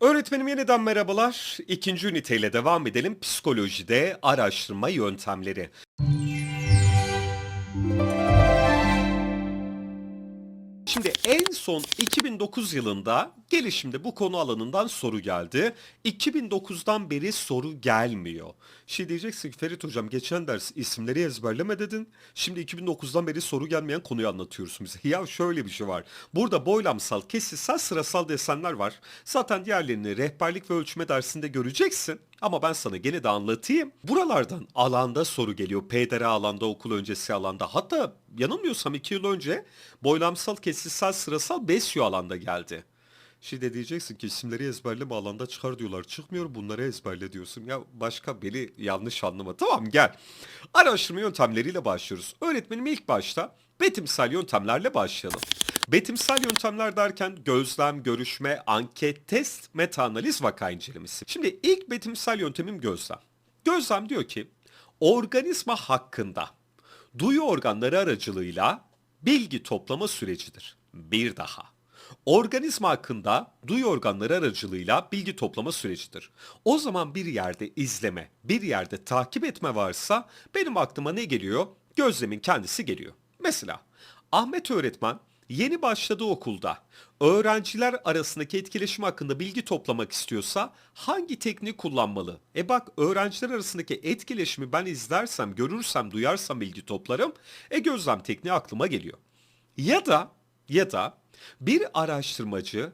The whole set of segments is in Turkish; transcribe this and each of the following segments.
Öğretmenim yeniden merhabalar. İkinci üniteyle devam edelim. Psikolojide araştırma yöntemleri. Şimdi en son 2009 yılında gelişimde bu konu alanından soru geldi. 2009'dan beri soru gelmiyor. Şey diyeceksin ki Ferit hocam geçen ders isimleri ezberleme dedin. Şimdi 2009'dan beri soru gelmeyen konuyu anlatıyorsun bize. Ya şöyle bir şey var. Burada boylamsal, kesitsel, sırasal desenler var. Zaten diğerlerini rehberlik ve ölçme dersinde göreceksin. Ama ben sana gene de anlatayım. Buralardan alanda soru geliyor. PDR alanda, okul öncesi alanda. Hatta yanılmıyorsam 2 yıl önce boylamsal, kesitsel, sırasal BESYO alanda geldi. Şimdi diyeceksin ki isimleri ezberleme alanda çıkar diyorlar. Çıkmıyor bunları ezberle diyorsun. Ya başka beni yanlış anlama. Tamam gel. Araştırma yöntemleriyle başlıyoruz. Öğretmenim ilk başta betimsel yöntemlerle başlayalım. Betimsel yöntemler derken gözlem, görüşme, anket, test, meta-analiz, vaka incelemesi. Şimdi ilk betimsel yöntemim gözlem. Gözlem diyor ki organizma hakkında duyu organları aracılığıyla bilgi toplama sürecidir. Bir daha. Organizma hakkında duyu organları aracılığıyla bilgi toplama sürecidir. O zaman bir yerde izleme, bir yerde takip etme varsa benim aklıma ne geliyor? Gözlemin kendisi geliyor. Mesela Ahmet öğretmen yeni başladığı okulda öğrenciler arasındaki etkileşim hakkında bilgi toplamak istiyorsa hangi tekniği kullanmalı? E bak öğrenciler arasındaki etkileşimi ben izlersem, görürsem, duyarsam bilgi toplarım. E gözlem tekniği aklıma geliyor. Ya da ya da bir araştırmacı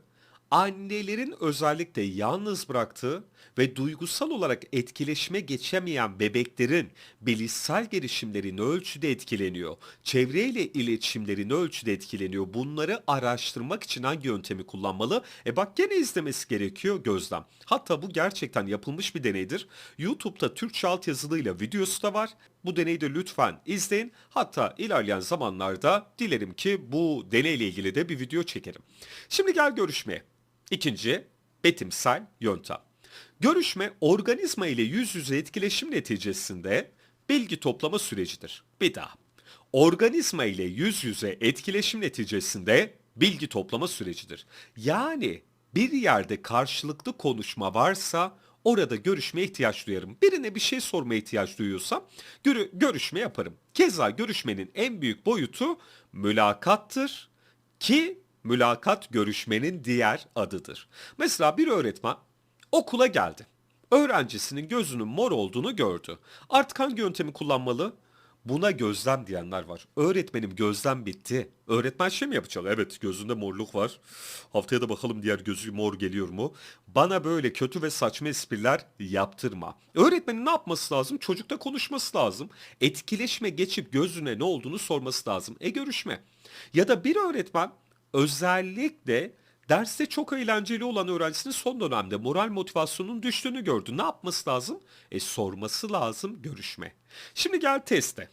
annelerin özellikle yalnız bıraktığı ve duygusal olarak etkileşime geçemeyen bebeklerin bilişsel gelişimleri ne ölçüde etkileniyor, çevreyle iletişimleri ne ölçüde etkileniyor bunları araştırmak için hangi yöntemi kullanmalı? E bak gene izlemesi gerekiyor gözlem. Hatta bu gerçekten yapılmış bir deneydir. YouTube'da Türkçe altyazılıyla videosu da var. Bu deneyi de lütfen izleyin. Hatta ilerleyen zamanlarda dilerim ki bu deneyle ilgili de bir video çekerim. Şimdi gel görüşmeye. İkinci, betimsel yöntem. Görüşme organizma ile yüz yüze etkileşim neticesinde bilgi toplama sürecidir. Bir daha. Organizma ile yüz yüze etkileşim neticesinde bilgi toplama sürecidir. Yani bir yerde karşılıklı konuşma varsa orada görüşmeye ihtiyaç duyarım. Birine bir şey sormaya ihtiyaç duyuyorsam görü- görüşme yaparım. Keza görüşmenin en büyük boyutu mülakattır ki mülakat görüşmenin diğer adıdır. Mesela bir öğretmen okula geldi. Öğrencisinin gözünün mor olduğunu gördü. Artık hangi yöntemi kullanmalı? Buna gözlem diyenler var. Öğretmenim gözlem bitti. Öğretmen şey mi yapacak? Evet gözünde morluk var. Haftaya da bakalım diğer gözü mor geliyor mu? Bana böyle kötü ve saçma espriler yaptırma. Öğretmenin ne yapması lazım? Çocukla konuşması lazım. Etkileşime geçip gözüne ne olduğunu sorması lazım. E görüşme. Ya da bir öğretmen özellikle derste çok eğlenceli olan öğrencisinin son dönemde moral motivasyonunun düştüğünü gördü. Ne yapması lazım? E sorması lazım görüşme. Şimdi gel teste.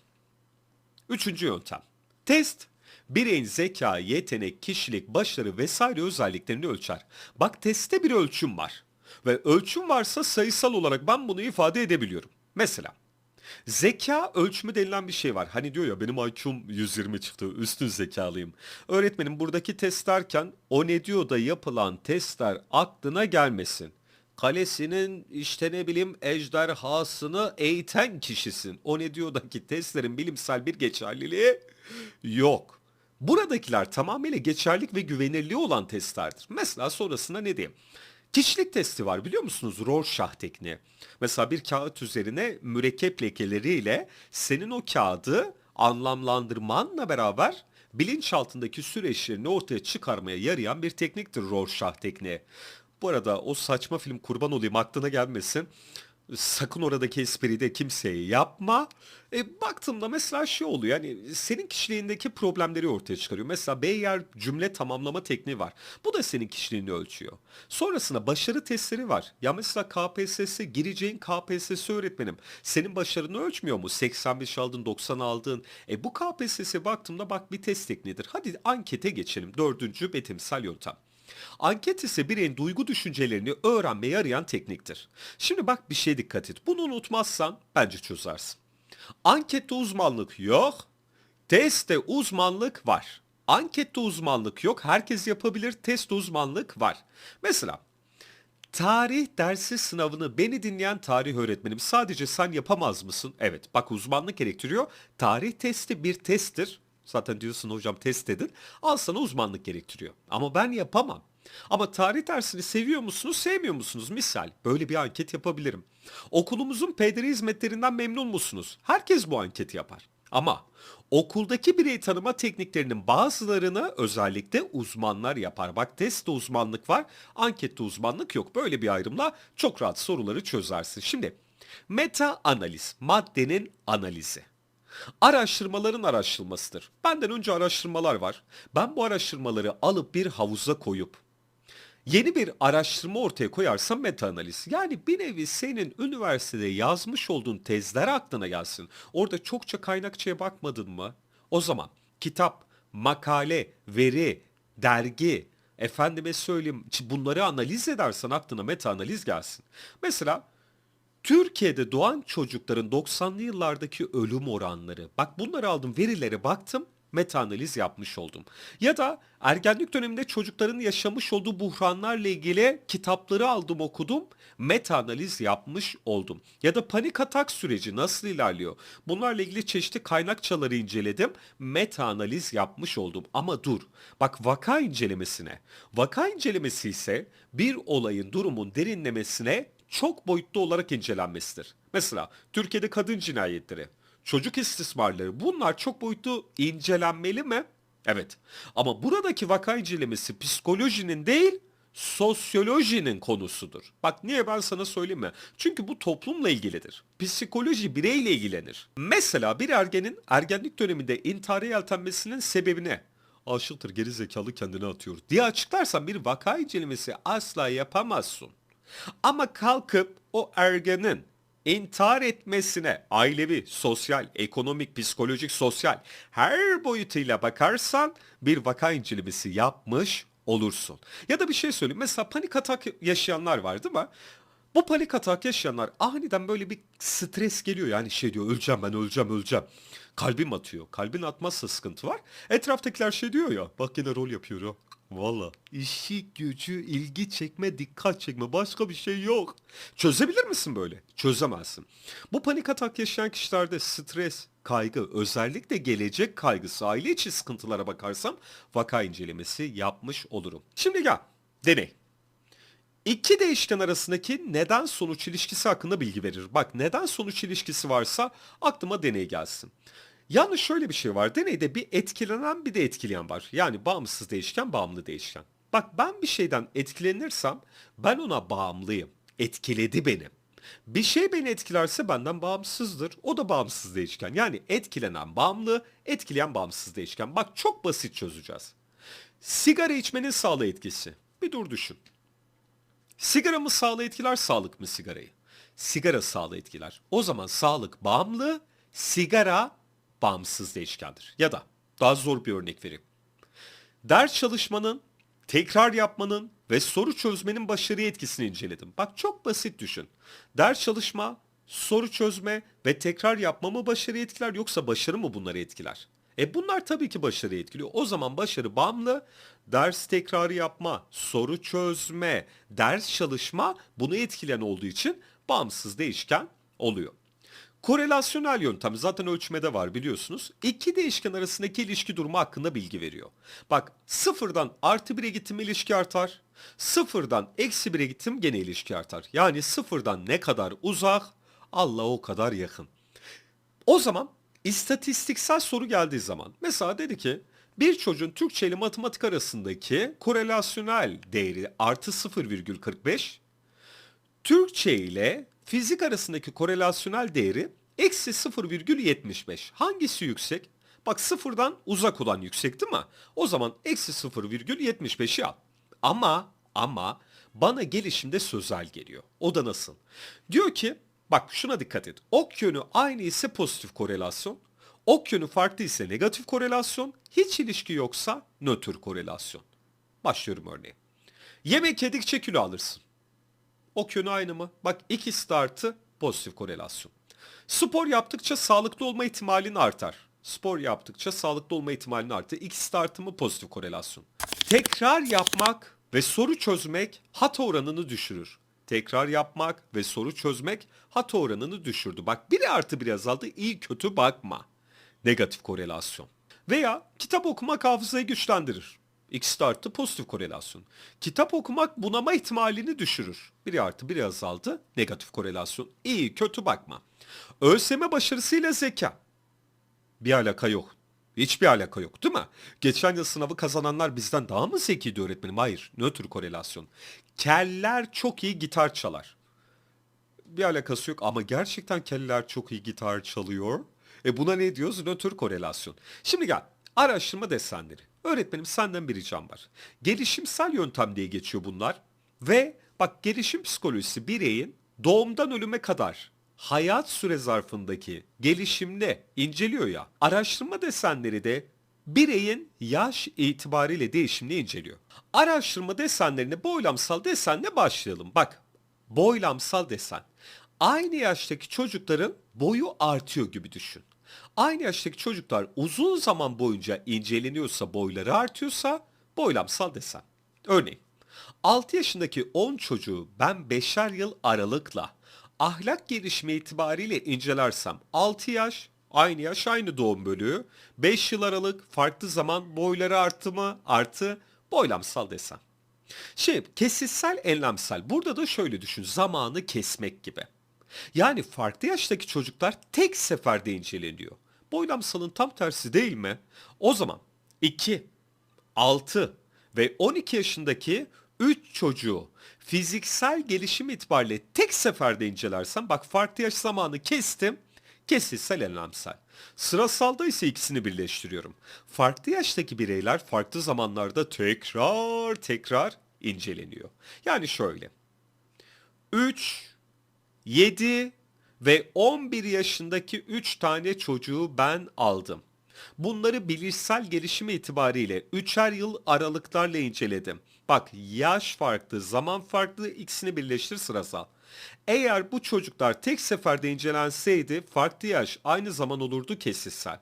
Üçüncü yöntem. Test bireyin zeka, yetenek, kişilik, başarı vesaire özelliklerini ölçer. Bak testte bir ölçüm var. Ve ölçüm varsa sayısal olarak ben bunu ifade edebiliyorum. Mesela Zeka ölçümü denilen bir şey var. Hani diyor ya benim IQ'm 120 çıktı, üstün zekalıyım. Öğretmenim buradaki test derken o ne diyor da yapılan testler aklına gelmesin. Kalesinin işte ne bileyim ejderhasını eğiten kişisin. O ne diyordaki testlerin bilimsel bir geçerliliği yok. Buradakiler tamamıyla geçerlik ve güvenirliği olan testlerdir. Mesela sonrasında ne diyeyim? Kişilik testi var biliyor musunuz? Rorschach tekniği. Mesela bir kağıt üzerine mürekkep lekeleriyle senin o kağıdı anlamlandırmanla beraber bilinçaltındaki süreçlerini ortaya çıkarmaya yarayan bir tekniktir Rorschach tekniği. Bu arada o saçma film kurban olayım aklına gelmesin. Sakın oradaki espriyi de kimseye yapma. E, baktığımda mesela şey oluyor yani senin kişiliğindeki problemleri ortaya çıkarıyor. Mesela Beyer cümle tamamlama tekniği var. Bu da senin kişiliğini ölçüyor. Sonrasında başarı testleri var. Ya mesela KPSS gireceğin KPSS öğretmenim. Senin başarını ölçmüyor mu? 85 aldın 90 aldın. E bu KPSS'e baktığımda bak bir test tekniğidir. Hadi ankete geçelim. Dördüncü betimsel yöntem. Anket ise bireyin duygu düşüncelerini öğrenmeye yarayan tekniktir. Şimdi bak bir şey dikkat et. Bunu unutmazsan bence çözersin. Ankette uzmanlık yok. Testte uzmanlık var. Ankette uzmanlık yok. Herkes yapabilir. Testte uzmanlık var. Mesela Tarih dersi sınavını beni dinleyen tarih öğretmenim sadece sen yapamaz mısın? Evet bak uzmanlık gerektiriyor. Tarih testi bir testtir. Zaten diyorsun hocam test edin. Al sana uzmanlık gerektiriyor. Ama ben yapamam. Ama tarih dersini seviyor musunuz, sevmiyor musunuz? Misal böyle bir anket yapabilirim. Okulumuzun pederi hizmetlerinden memnun musunuz? Herkes bu anketi yapar. Ama okuldaki birey tanıma tekniklerinin bazılarını özellikle uzmanlar yapar. Bak testte uzmanlık var, ankette uzmanlık yok. Böyle bir ayrımla çok rahat soruları çözersin. Şimdi meta analiz, maddenin analizi. Araştırmaların araştırılmasıdır. Benden önce araştırmalar var. Ben bu araştırmaları alıp bir havuza koyup yeni bir araştırma ortaya koyarsam meta analiz. Yani bir nevi senin üniversitede yazmış olduğun tezler aklına gelsin. Orada çokça kaynakçaya bakmadın mı? O zaman kitap, makale, veri, dergi, efendime söyleyeyim bunları analiz edersen aklına meta analiz gelsin. Mesela Türkiye'de doğan çocukların 90'lı yıllardaki ölüm oranları. Bak bunları aldım verilere baktım meta analiz yapmış oldum. Ya da ergenlik döneminde çocukların yaşamış olduğu buhranlarla ilgili kitapları aldım okudum. Meta analiz yapmış oldum. Ya da panik atak süreci nasıl ilerliyor? Bunlarla ilgili çeşitli kaynakçaları inceledim. Meta analiz yapmış oldum. Ama dur. Bak vaka incelemesine. Vaka incelemesi ise bir olayın durumun derinlemesine çok boyutlu olarak incelenmesidir. Mesela Türkiye'de kadın cinayetleri, çocuk istismarları bunlar çok boyutlu incelenmeli mi? Evet. Ama buradaki vaka incelemesi psikolojinin değil, sosyolojinin konusudur. Bak niye ben sana söyleyeyim mi? Çünkü bu toplumla ilgilidir. Psikoloji bireyle ilgilenir. Mesela bir ergenin ergenlik döneminde intihara yeltenmesinin sebebine aşıktır geri zekalı kendini atıyor diye açıklarsan bir vaka incelemesi asla yapamazsın. Ama kalkıp o ergenin intihar etmesine ailevi, sosyal, ekonomik, psikolojik, sosyal her boyutuyla bakarsan bir vaka incelemesi yapmış olursun. Ya da bir şey söyleyeyim. Mesela panik atak yaşayanlar var değil mi? Bu panik atak yaşayanlar aniden böyle bir stres geliyor yani şey diyor öleceğim ben öleceğim öleceğim. Kalbim atıyor. Kalbin atmazsa sıkıntı var. Etraftakiler şey diyor ya bak yine rol yapıyor ya. Valla işi gücü ilgi çekme dikkat çekme başka bir şey yok. Çözebilir misin böyle? Çözemezsin. Bu panik atak yaşayan kişilerde stres, kaygı özellikle gelecek kaygısı aile içi sıkıntılara bakarsam vaka incelemesi yapmış olurum. Şimdi gel deney. İki değişken arasındaki neden sonuç ilişkisi hakkında bilgi verir. Bak neden sonuç ilişkisi varsa aklıma deney gelsin. Yalnız şöyle bir şey var. Deneyde bir etkilenen bir de etkileyen var. Yani bağımsız değişken, bağımlı değişken. Bak ben bir şeyden etkilenirsem ben ona bağımlıyım. Etkiledi beni. Bir şey beni etkilerse benden bağımsızdır. O da bağımsız değişken. Yani etkilenen bağımlı, etkileyen bağımsız değişken. Bak çok basit çözeceğiz. Sigara içmenin sağlığı etkisi. Bir dur düşün. Sigara mı sağlığı etkiler, sağlık mı sigarayı? Sigara sağlığı etkiler. O zaman sağlık bağımlı, sigara bağımsız değişkendir. Ya da daha zor bir örnek vereyim. Ders çalışmanın, tekrar yapmanın ve soru çözmenin başarıya etkisini inceledim. Bak çok basit düşün. Ders çalışma, soru çözme ve tekrar yapma mı başarıyı etkiler yoksa başarı mı bunları etkiler? E bunlar tabii ki başarıyı etkiliyor. O zaman başarı bağımlı, ders tekrarı yapma, soru çözme, ders çalışma bunu etkileyen olduğu için bağımsız değişken oluyor. Korelasyonel yöntem zaten ölçmede var biliyorsunuz. İki değişken arasındaki ilişki durumu hakkında bilgi veriyor. Bak sıfırdan artı bire gittim ilişki artar. Sıfırdan eksi bire gittim gene ilişki artar. Yani sıfırdan ne kadar uzak Allah o kadar yakın. O zaman istatistiksel soru geldiği zaman mesela dedi ki bir çocuğun Türkçe ile matematik arasındaki korelasyonel değeri artı 0,45 Türkçe ile fizik arasındaki korelasyonel değeri eksi 0,75. Hangisi yüksek? Bak sıfırdan uzak olan yüksek değil mi? O zaman eksi 0,75'i al. Ama ama bana gelişimde sözel geliyor. O da nasıl? Diyor ki bak şuna dikkat et. Ok yönü aynı ise pozitif korelasyon. Ok yönü farklı ise negatif korelasyon. Hiç ilişki yoksa nötr korelasyon. Başlıyorum örneğe. Yemek yedikçe kilo alırsın. Ok yönü aynı mı? Bak ikisi de artı pozitif korelasyon. Spor yaptıkça sağlıklı olma ihtimalin artar. Spor yaptıkça sağlıklı olma ihtimalin artar. İkisi de artı mı pozitif korelasyon. Tekrar yapmak ve soru çözmek hata oranını düşürür. Tekrar yapmak ve soru çözmek hata oranını düşürdü. Bak biri artı biri azaldı iyi kötü bakma. Negatif korelasyon. Veya kitap okumak hafızayı güçlendirir. İkisi de arttı pozitif korelasyon. Kitap okumak bunama ihtimalini düşürür. Biri artı biri azaldı negatif korelasyon. İyi kötü bakma. ÖSYM başarısıyla zeka. Bir alaka yok. Hiçbir alaka yok değil mi? Geçen yıl sınavı kazananlar bizden daha mı zekiydi öğretmenim? Hayır. Nötr korelasyon. Keller çok iyi gitar çalar. Bir alakası yok ama gerçekten keller çok iyi gitar çalıyor. E buna ne diyoruz? Nötr korelasyon. Şimdi gel. Araştırma desenleri. Öğretmenim senden bir ricam var. Gelişimsel yöntem diye geçiyor bunlar. Ve bak gelişim psikolojisi bireyin doğumdan ölüme kadar hayat süre zarfındaki gelişimde inceliyor ya. Araştırma desenleri de bireyin yaş itibariyle değişimini inceliyor. Araştırma desenlerine boylamsal desenle başlayalım. Bak boylamsal desen. Aynı yaştaki çocukların boyu artıyor gibi düşün. Aynı yaştaki çocuklar uzun zaman boyunca inceleniyorsa, boyları artıyorsa boylamsal desen. Örneğin 6 yaşındaki 10 çocuğu ben 5'er yıl aralıkla ahlak gelişimi itibariyle incelersem 6 yaş, aynı yaş, aynı doğum bölüğü, 5 yıl aralık, farklı zaman boyları arttı mı, artı boylamsal desen. Şey, kesitsel enlemsel. Burada da şöyle düşün. Zamanı kesmek gibi. Yani farklı yaştaki çocuklar tek seferde inceleniyor. Boylamsalın tam tersi değil mi? O zaman 2, 6 ve 12 yaşındaki 3 çocuğu fiziksel gelişim itibariyle tek seferde incelersem bak farklı yaş zamanı kestim. Kesitsel enlemsel. Sırasalda ise ikisini birleştiriyorum. Farklı yaştaki bireyler farklı zamanlarda tekrar tekrar inceleniyor. Yani şöyle. 3, 7 ve 11 yaşındaki 3 tane çocuğu ben aldım. Bunları bilişsel gelişimi itibariyle 3'er yıl aralıklarla inceledim. Bak yaş farklı, zaman farklı ikisini birleştir sırasal. Eğer bu çocuklar tek seferde incelenseydi farklı yaş aynı zaman olurdu kesitsel.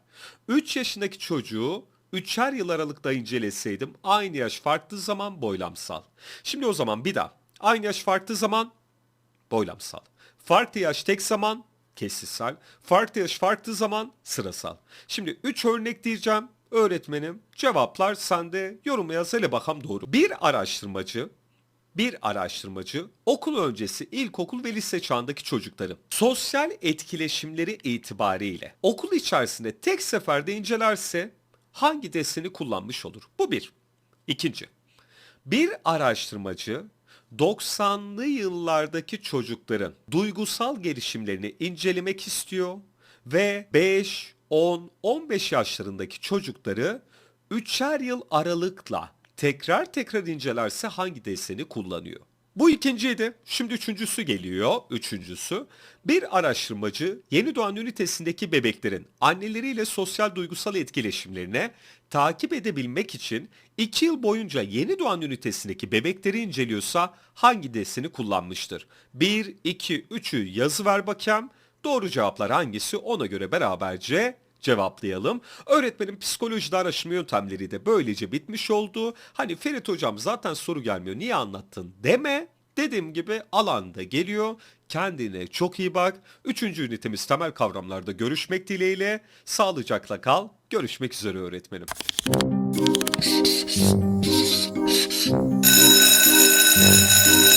3 yaşındaki çocuğu 3'er yıl aralıkta inceleseydim aynı yaş farklı zaman boylamsal. Şimdi o zaman bir daha. Aynı yaş farklı zaman boylamsal. Farklı yaş tek zaman kesitsel. Farklı yaş farklı zaman sırasal. Şimdi 3 örnek diyeceğim. Öğretmenim cevaplar sende yorum yaz hele bakalım doğru. Bir araştırmacı bir araştırmacı okul öncesi ilkokul ve lise çağındaki çocukların sosyal etkileşimleri itibariyle okul içerisinde tek seferde incelerse hangi deseni kullanmış olur? Bu bir. İkinci. Bir araştırmacı 90'lı yıllardaki çocukların duygusal gelişimlerini incelemek istiyor ve 5, 10, 15 yaşlarındaki çocukları 3'er yıl aralıkla tekrar tekrar incelerse hangi deseni kullanıyor? Bu ikinciydi. Şimdi üçüncüsü geliyor. Üçüncüsü. Bir araştırmacı yeni doğan ünitesindeki bebeklerin anneleriyle sosyal duygusal etkileşimlerine takip edebilmek için 2 yıl boyunca yeni doğan ünitesindeki bebekleri inceliyorsa hangi deseni kullanmıştır? 1, 2, 3'ü yazı ver bakayım. Doğru cevaplar hangisi ona göre beraberce cevaplayalım. Öğretmenin psikolojide araştırma yöntemleri de böylece bitmiş oldu. Hani Ferit hocam zaten soru gelmiyor niye anlattın deme. Dediğim gibi alanda geliyor. Kendine çok iyi bak. Üçüncü ünitemiz temel kavramlarda görüşmek dileğiyle. Sağlıcakla kal. Görüşmek üzere öğretmenim. Thank